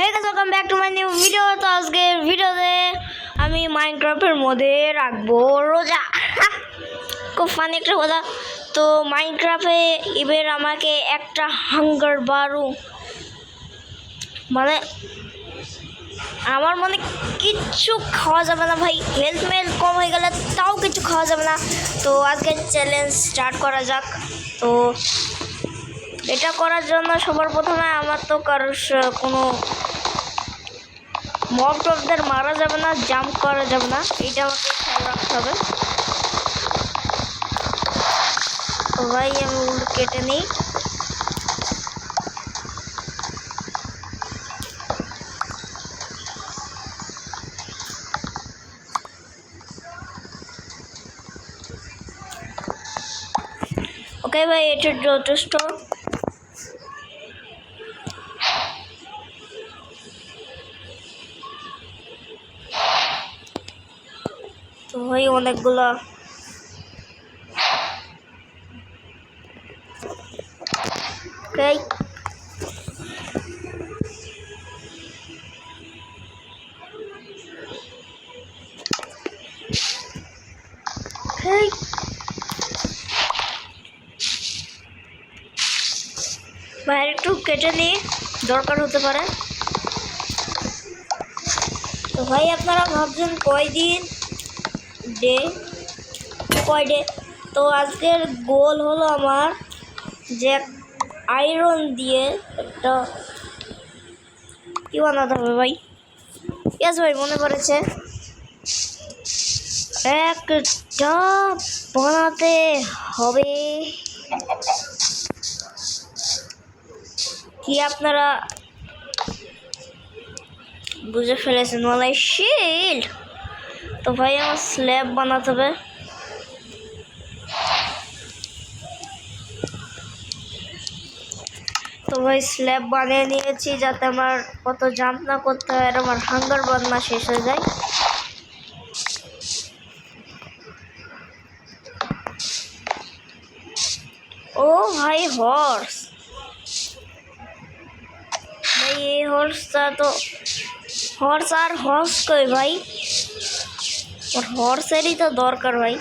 Hey guys welcome back to my new video তো আজকে ভিডিওতে আমি মাইনক্রাফটের মধ্যে রাখব রোজা। খুব ফানি একটা কথা। তো মাইনক্রাফটে এবার আমাকে একটা হাঙ্গার বারু মানে আমার মনে কিচ্ছু খাওয়া যাবে না ভাই। হেলথ মেল কম হয়ে গেলে তাও কিছু খাওয়া যাবে না। তো আজকে চ্যালেঞ্জ স্টার্ট করা যাক। তো এটা করার জন্য সবার প্রথমে আমার তো কারোর কোনো মব টপদের মারা যাবে না, জাম্প করা যাবে না এটা আমাকে খেয়াল রাখতে হবে। ভাই, আমি উল কেটে নিই। ওকে ভাই, এটা যথেষ্ট। ভাই অনেকগুলো. বাইরে একটু কেটে নিয়ে দরকার হতে পারে। তো ভাই আপনারা ভাবছেন কয়দিন ডে কয় ডে তো আজকের গোল হলো আমার যে আয়রন দিয়ে একটা কি বানাতে হবে ভাই? ইয়াস ভাই, মনে পড়েছে। একটা বানাতে হবে। কি আপনারা বুঝে ফেলেছেন? মানে শিল্ড তো ভাই, আমার স্ল্যাব বানাতে হবে। তো ভাই স্ল্যাব বানিয়ে নিয়েছি যাতে আমার কত জাম্প না করতে হয় আর আমার হাঙ্গার বান্না শেষ হয়ে যায়। ও ভাই হর্স ভাই, এই হর্সটা তো হর্স আর হর্স কই ভাই? ওর হর্সেরই তো দরকার ভাই।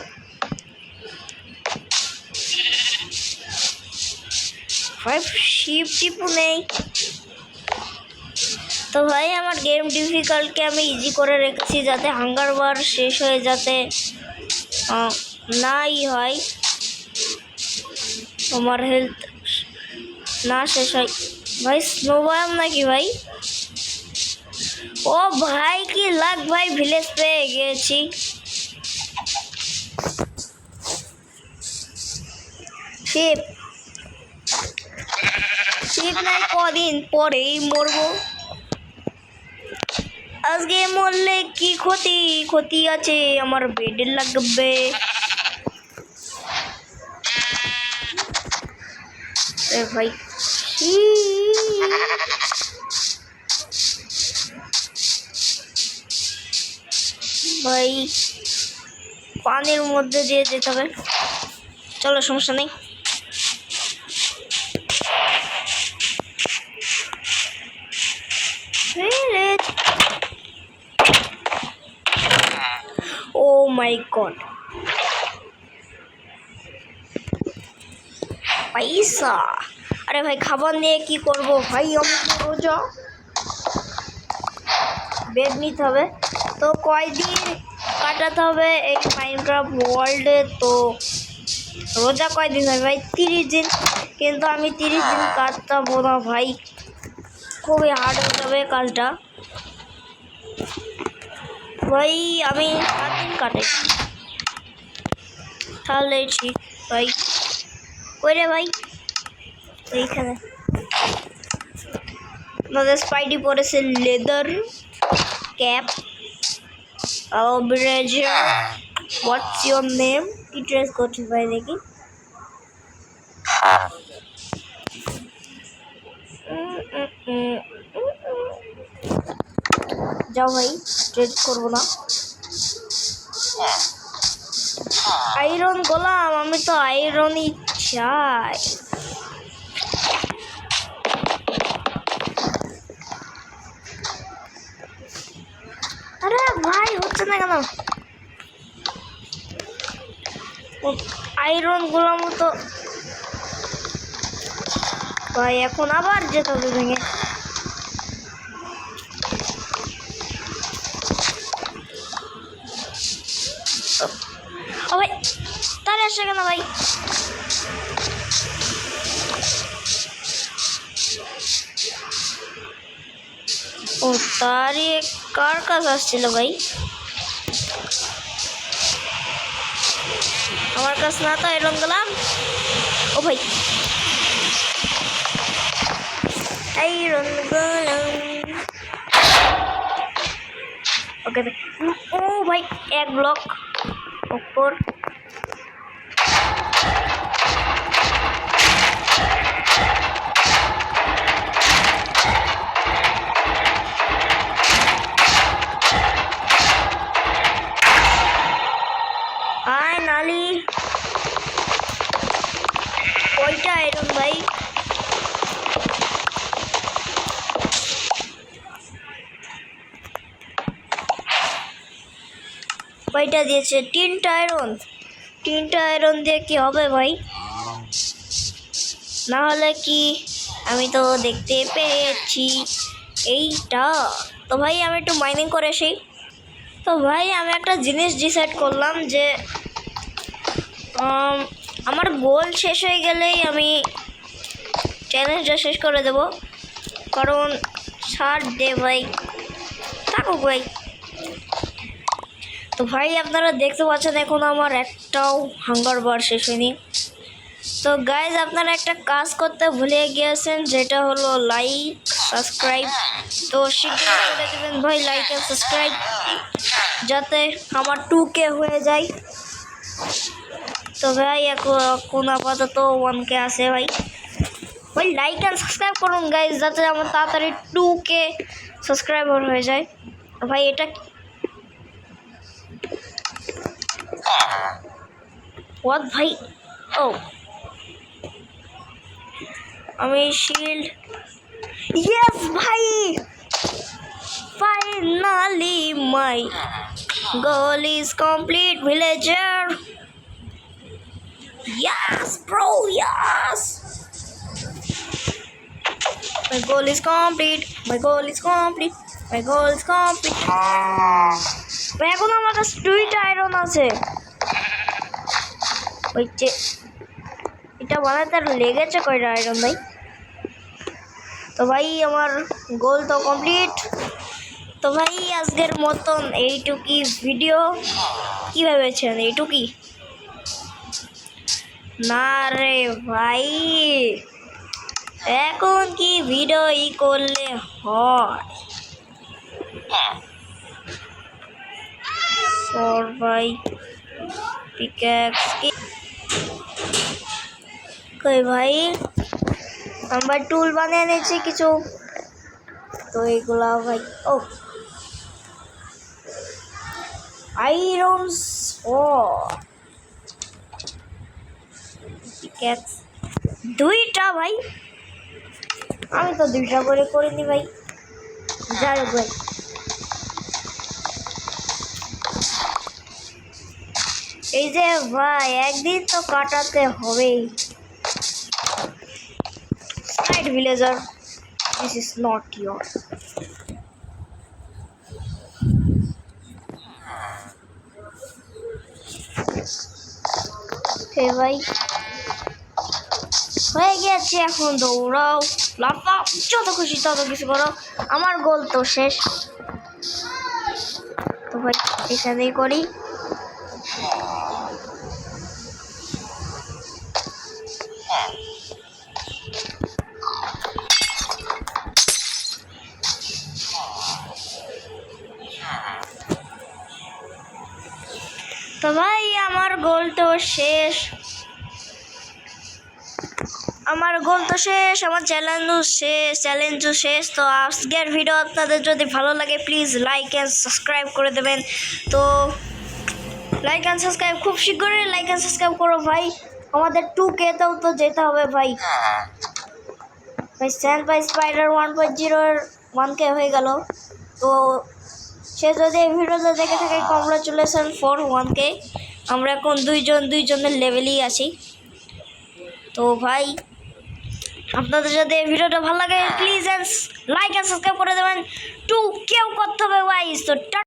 ভাই শিপ টিপু নেই। তো ভাই, আমার গেম ডিফিকাল্টকে আমি ইজি করে রেখেছি যাতে হাঙ্গার শেষ হয়ে যাতে নাই হয়। আমার হেলথ না শেষ হয়। ভাই স্নো বায়াম নাকি ভাই? ও ভাই, কি লাগ ভাই ভিলেজ পেয়ে গেছি। শিপ শিপ নাই, কদিন পরেই মরবো। আজকে মরলে কি ক্ষতি? ক্ষতি আছে, আমার বেডের লাগবে। ভাই ভাই, পানির মধ্যে দিয়ে যেতে হবে। চলো, সমস্যা নেই। ও মাই গড পয়সা। আরে ভাই, খাবার নিয়ে কি করব? ভাই আমি রোজা। বেড নিতে হবে। তো কয়দিন কাটাতে হবে এই মাইনক্রাফট ওয়ার্ল্ডে তো রোজা কয়দিন হয় ভাই তিরিশ দিন কিন্তু আমি তিরিশ দিন কাটতাবো না ভাই খুবই হার্ড হয়ে যাবে কাজটা ভাই আমি সাত দিন কাটাই তাহলে ঠিক ভাই ওই রে ভাই এইখানে আমাদের স্পাইডি পরেছে leather cap blazer what's your name কি ড্রেস করছিস ভাই দেখি উম, উম, উম, উম, উম। যাও ভাই ট্রেড করব না আয়রন গোলাম আমি তো আয়রনই চাই আয়রনগুলোর মতো ভাই, এখন আবার যেতে ভেঙে। ভাই, তাহলে আসছে কেন ভাই? ও, তারই কার কাজ আসছিল ভাই? আমার কাছে না তো এরকম গেলাম। ও ভাই। এই রং গেলাম ওকে নালি কয়টা আয়রন ভাই কয়টা দিয়েছে তিনটা আয়রন তিনটা আয়রন দিয়ে কি হবে ভাই? না হলে কি? আমি তো দেখতে পেয়েছি। এইটা। তো ভাই, আমি একটু মাইনিং করে আসি। তো ভাই, আমি একটা জিনিস ডিসাইড করলাম যে আমার গোল শেষ হয়ে গেলেই আমি চ্যালেঞ্জটা শেষ করে দেব। কারণ ছাড় দে ভাই। থাকুক ভাই। তো ভাই, আপনারা দেখতে পাচ্ছেন এখন আমার একটাও হাঙ্গার বার শেষ হয়নি। তো গাইজ আপনারা একটা কাজ করতে ভুলে গিয়েছেন, যেটা হলো লাইক সাবস্ক্রাইব তো শীঘ্রই করে দেবেন ভাই লাইক আর সাবস্ক্রাইব যাতে আমার টু কে হয়ে যায়। তো ভাই এখন এখন আপাতত ওয়ান কে আছে ভাই ভাই লাইক অ্যান্ড সাবস্ক্রাইব করুন গাইজ যাতে আমার তাড়াতাড়ি টু কে সাবস্ক্রাইবার হয়ে যায় তো ভাই এটা হোয়াট ভাই ও আমি শিল্ড ইয়েস ভাই finally my goal is complete villager Yes, bro, yes. My goal is complete. My goal is complete. My goal is complete. এখন আমার কাছে দুইটা আয়রন আছে ওই যে এটা বানাতে আর লেগেছে কয়টা আয়রন ভাই তো ভাই আমার গোল তো কমপ্লিট তো ভাই আজকের মতন এইটুকি ভিডিও কি ভেবেছেন এইটুকি না রে ভাই। এখন কি ভিডিও ই করলে হয়? সর ভাই পিক্যাক্স কি কই ভাই? আমরা টুল বানিয়ে নিয়েছি কিছু। তো এইগুলা ভাই, ও। আইরন পিক্যাক্স দুইটা ভাই। আমি তো দুইটা করে করিনি ভাই। যাই হোক ভাই। এই যে ভাই, একদিন তো কাটাতে হবেই। Side villager this is not your hey ভাই হয়ে গেছে এখন দৌড়াও লাফাও যত খুশি তত কিছু করো, আমার গোল তো শেষ। তো ভাই, এখানেই করি। তো ভাই, আমার গোল তো শেষ। আমার গোল তো শেষ, আমার চ্যালেঞ্জও শেষ চ্যালেঞ্জও শেষ। তো আজকের ভিডিও আপনাদের যদি ভালো লাগে প্লিজ লাইক অ্যান্ড সাবস্ক্রাইব করে দেবেন। তো লাইক অ্যান্ড সাবস্ক্রাইব খুব শীঘ্রই লাইক অ্যান্ড সাবস্ক্রাইব করো ভাই। আমাদের টু কেতেও তো যেতে হবে ভাই। ভাই sand by spider one point জিরোর ওয়ান কে হয়ে গেল। তো সে যদি এই ভিডিওটা দেখে থাকে কংগ্রাচুলেশন ফর ওয়ানকে আমরা এখন দুইজন, দুইজনের লেভেলেই আছি। তো ভাই, আপনাদের যদি এই ভিডিওটা ভালো লাগে প্লিজ লাইক অ্যান্ড সাবস্ক্রাইব করে দেবেন। টু কেউ করতে হবে ভাই তো